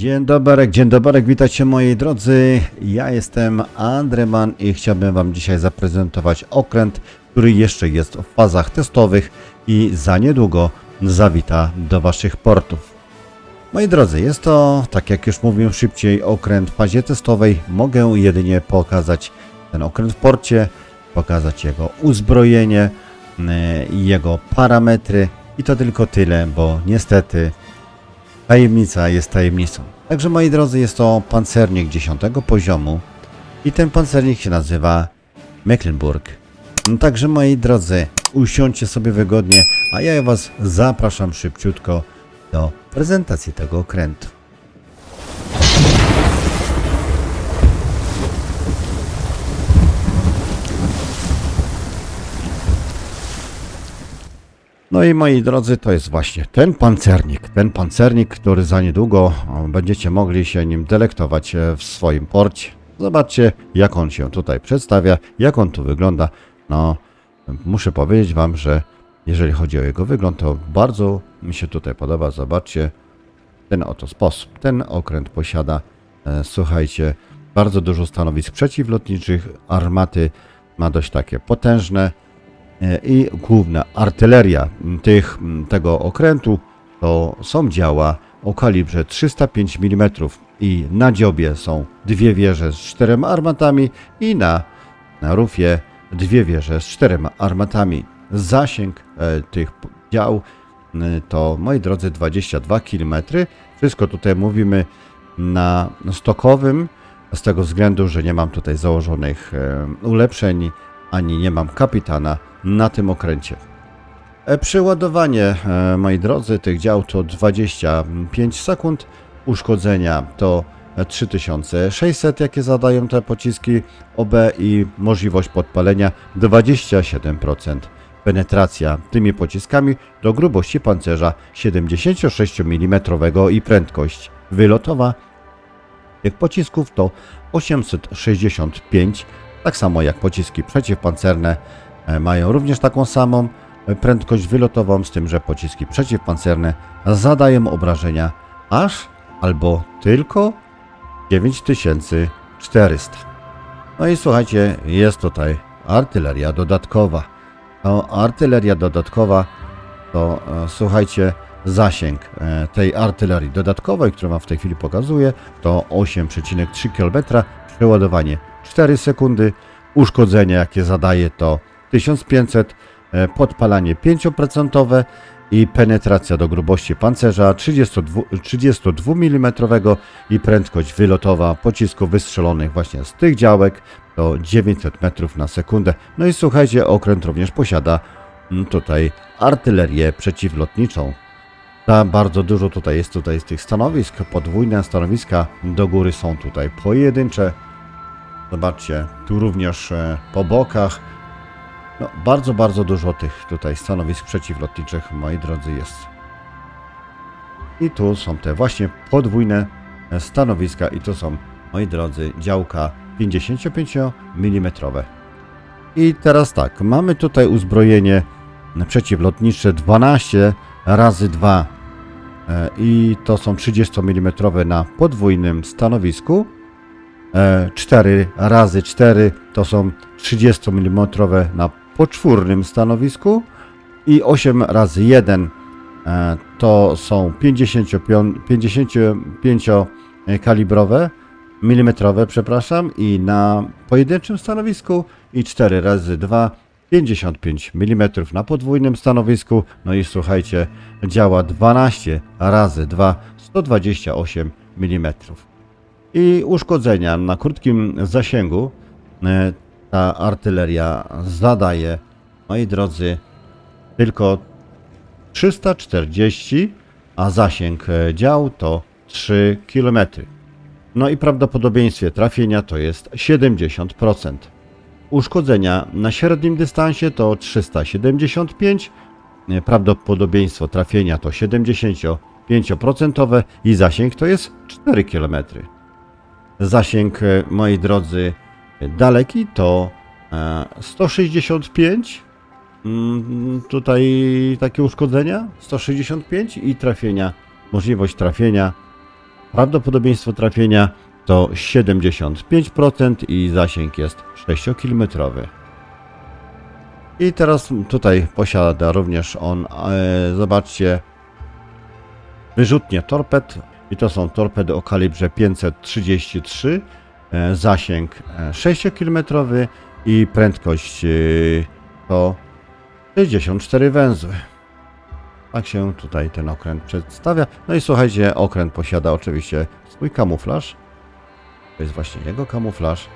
Dzień dobry, dzień dobry, witajcie moi drodzy. Ja jestem Andreman i chciałbym Wam dzisiaj zaprezentować okręt, który jeszcze jest w fazach testowych i za niedługo zawita do Waszych portów. Moi drodzy, jest to, tak jak już mówiłem szybciej, okręt w fazie testowej. Mogę jedynie pokazać ten okręt w porcie, pokazać jego uzbrojenie i jego parametry i to tylko tyle, bo niestety Tajemnica jest tajemnicą. Także moi drodzy, jest to pancernik 10 poziomu i ten pancernik się nazywa Mecklenburg. No Także moi drodzy, usiądźcie sobie wygodnie, a ja was zapraszam szybciutko do prezentacji tego okrętu. No i moi drodzy, to jest właśnie ten pancernik, ten pancernik, który za niedługo będziecie mogli się nim delektować e, w swoim porcie. Zobaczcie, jak on się tutaj przedstawia, jak on tu wygląda. No, muszę powiedzieć wam, że jeżeli chodzi o jego wygląd, to bardzo mi się tutaj podoba. Zobaczcie, ten oto sposób. Ten okręt posiada, e, słuchajcie, bardzo dużo stanowisk przeciwlotniczych. Armaty ma dość takie potężne. E, i główna artyleria tych, tego okrętu to są działa o kalibrze 305 mm i na dziobie są dwie wieże z czterema armatami i na, na rufie dwie wieże z czterema armatami. Zasięg e, tych dział to, moi drodzy, 22 km. Wszystko tutaj mówimy na stokowym, z tego względu, że nie mam tutaj założonych e, ulepszeń, ani nie mam kapitana na tym okręcie. E, Przeładowanie, e, moi drodzy, tych dział to 25 sekund, uszkodzenia to 3600, jakie zadają te pociski OB i możliwość podpalenia 27%. Penetracja tymi pociskami do grubości pancerza 76 mm i prędkość wylotowa tych pocisków to 865, tak samo jak pociski przeciwpancerne e, mają również taką samą e, prędkość wylotową, z tym, że pociski przeciwpancerne zadają obrażenia aż albo tylko 9400. No i słuchajcie, jest tutaj artyleria dodatkowa. To artyleria dodatkowa to e, słuchajcie, zasięg e, tej artylerii dodatkowej, którą wam w tej chwili pokazuję, to 8,3 km, przeładowanie 4 sekundy, uszkodzenie jakie zadaje to 1500, e, podpalanie 5% i penetracja do grubości pancerza 32, 32 mm i prędkość wylotowa pocisków wystrzelonych właśnie z tych działek to 900 metrów na sekundę. No i słuchajcie, okręt również posiada mm, tutaj artylerię przeciwlotniczą. Ta bardzo dużo tutaj jest tutaj z tych stanowisk, podwójne stanowiska, do góry są tutaj pojedyncze. Zobaczcie, tu również e, po bokach. No, bardzo, bardzo dużo tych tutaj stanowisk przeciwlotniczych, moi drodzy, jest. I tu są te właśnie podwójne e, stanowiska i to są, moi drodzy, działka 55 mm. I teraz tak, mamy tutaj uzbrojenie przeciwlotnicze 12 razy 2 e, i to są 30 mm na podwójnym stanowisku. E, 4 razy 4 to są 30 mm na poczwórnym stanowisku i 8 razy 1 e, to są 55, 55 kalibrowe milimetrowe, przepraszam, i na pojedynczym stanowisku i 4 razy 2 55 mm na podwójnym stanowisku. No i słuchajcie, działa 12 razy 2 128 mm. I uszkodzenia na krótkim zasięgu e, ta artyleria zadaje, moi drodzy, tylko 340, a zasięg e, dział to 3 km. No i prawdopodobieństwie trafienia to jest 70%. Uszkodzenia na średnim dystansie to 375, e, prawdopodobieństwo trafienia to 75% i zasięg to jest 4 km. Zasięg, e, moi drodzy, daleki to e, 165. Mm, Tutaj takie uszkodzenia 165 i trafienia, możliwość trafienia Prawdopodobieństwo trafienia to 75% i zasięg jest 6-kilometrowy. I teraz tutaj posiada również on, e, zobaczcie, wyrzutnie torped. I to są torpedy o kalibrze 533, e, zasięg e, 6-kilometrowy i prędkość e, to 64 węzły. Tak się tutaj ten okręt przedstawia. No i słuchajcie, okręt posiada oczywiście swój kamuflaż. To jest właśnie jego kamuflaż.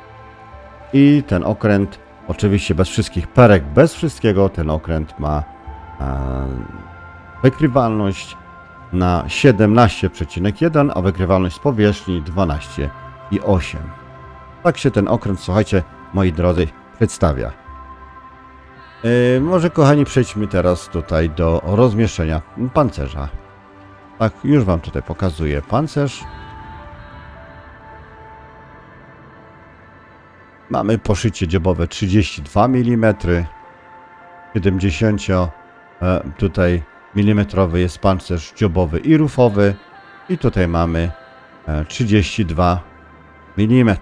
I ten okręt, oczywiście bez wszystkich perek, bez wszystkiego, ten okręt ma e, wykrywalność na 17,1, a wykrywalność z powierzchni 12,8. Tak się ten okręt, słuchajcie, moi drodzy, przedstawia. Yy, może kochani przejdźmy teraz tutaj do rozmieszczenia pancerza. Tak, już wam tutaj pokazuję pancerz. Mamy poszycie dziobowe 32 mm. 70 e, tutaj milimetrowy jest pancerz dziobowy i rufowy. I tutaj mamy e, 32 mm.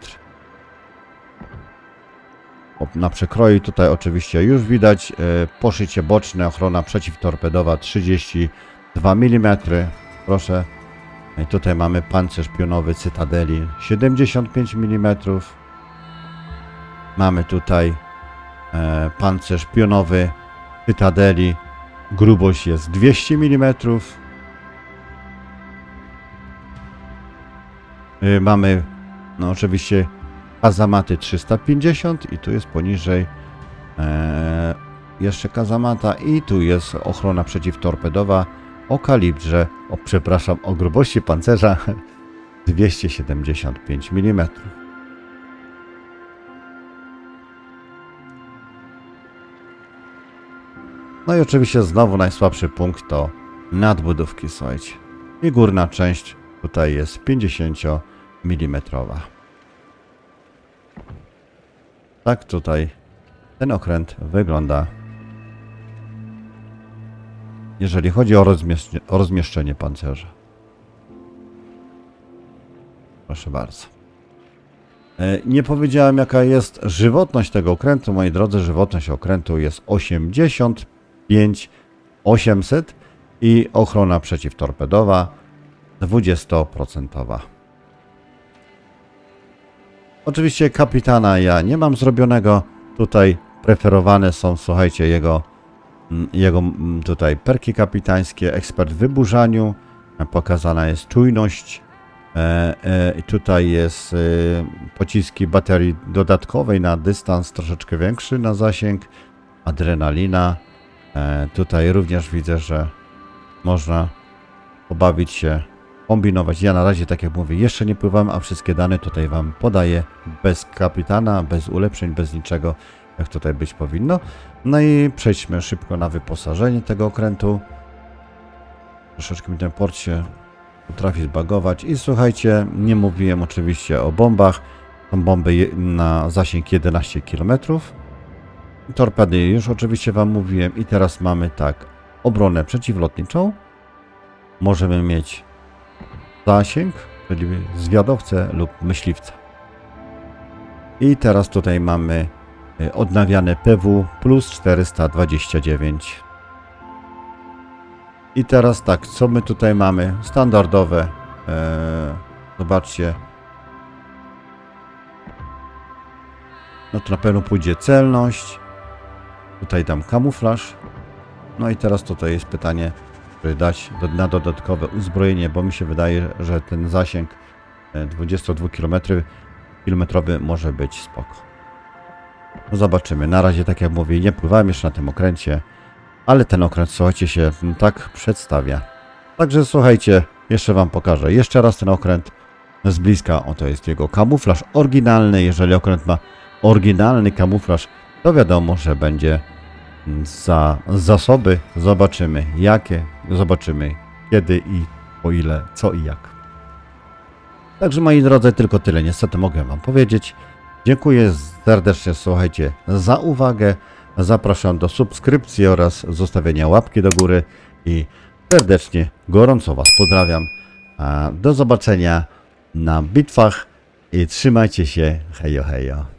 Na przekroju tutaj oczywiście już widać e, poszycie boczne, ochrona przeciwtorpedowa 32 mm. Proszę. I tutaj mamy pancerz pionowy Cytadeli 75 mm. Mamy tutaj e, pancerz pionowy Cytadeli. Grubość jest 200 mm. Y, Mamy no oczywiście kazamaty 350 i tu jest poniżej e, jeszcze kazamata i tu jest ochrona przeciwtorpedowa o kalibrze, o przepraszam, o grubości pancerza 275 mm. No i oczywiście znowu najsłabszy punkt to nadbudówki, słuchajcie. I górna część tutaj jest 50 mm. Tak tutaj ten okręt wygląda. Jeżeli chodzi o, rozmieszczenie, o rozmieszczenie pancerza. Proszę bardzo. E, Nie powiedziałem jaka jest żywotność tego okrętu. Moi drodzy, żywotność okrętu jest 85 800 i ochrona przeciwtorpedowa 20%. Oczywiście kapitana ja nie mam zrobionego. Tutaj preferowane są, słuchajcie, jego, mm, jego mm, tutaj perki kapitańskie, ekspert w wyburzaniu. Pokazana jest czujność. E, e, I tutaj jest e, pociski baterii dodatkowej na dystans troszeczkę większy, na zasięg. Adrenalina. E, tutaj również widzę, że można pobawić się kombinować. Ja na razie, tak jak mówię, jeszcze nie pływam, a wszystkie dane tutaj Wam podaję bez kapitana, bez ulepszeń, bez niczego, jak tutaj być powinno. No i przejdźmy szybko na wyposażenie tego okrętu. Troszeczkę mi ten port się potrafi zbagować. I słuchajcie, nie mówiłem oczywiście o bombach. Są bomby na zasięg 11 km. Torpedy już oczywiście Wam mówiłem. I teraz mamy tak, obronę przeciwlotniczą. Możemy mieć zasięg, czyli zwiadowcę lub myśliwca. I teraz tutaj mamy y, odnawiane PW plus 429. I teraz tak, co my tutaj mamy? Standardowe. e, zobaczcie. No to na pewno pójdzie celność. Tutaj dam kamuflaż. No i teraz tutaj jest pytanie, dać na dodatkowe uzbrojenie, bo mi się wydaje, że ten zasięg e, 22 km kilometrowy może być spoko. No zobaczymy. Na razie, tak jak mówię, nie pływałem jeszcze na tym okręcie, ale ten okręt, słuchajcie, się tak przedstawia. Także słuchajcie, jeszcze Wam pokażę jeszcze raz ten okręt z bliska. Oto jest jego kamuflaż oryginalny. Jeżeli okręt ma oryginalny kamuflaż, to wiadomo, że będzie za zasoby. Zobaczymy jakie, zobaczymy kiedy i o ile, co i jak. Także moi drodzy, tylko tyle niestety mogę Wam powiedzieć. Dziękuję serdecznie, słuchajcie, za uwagę. Zapraszam do subskrypcji oraz zostawienia łapki do góry i serdecznie, gorąco Was pozdrawiam. Do zobaczenia na bitwach i trzymajcie się. Hejo, hejo.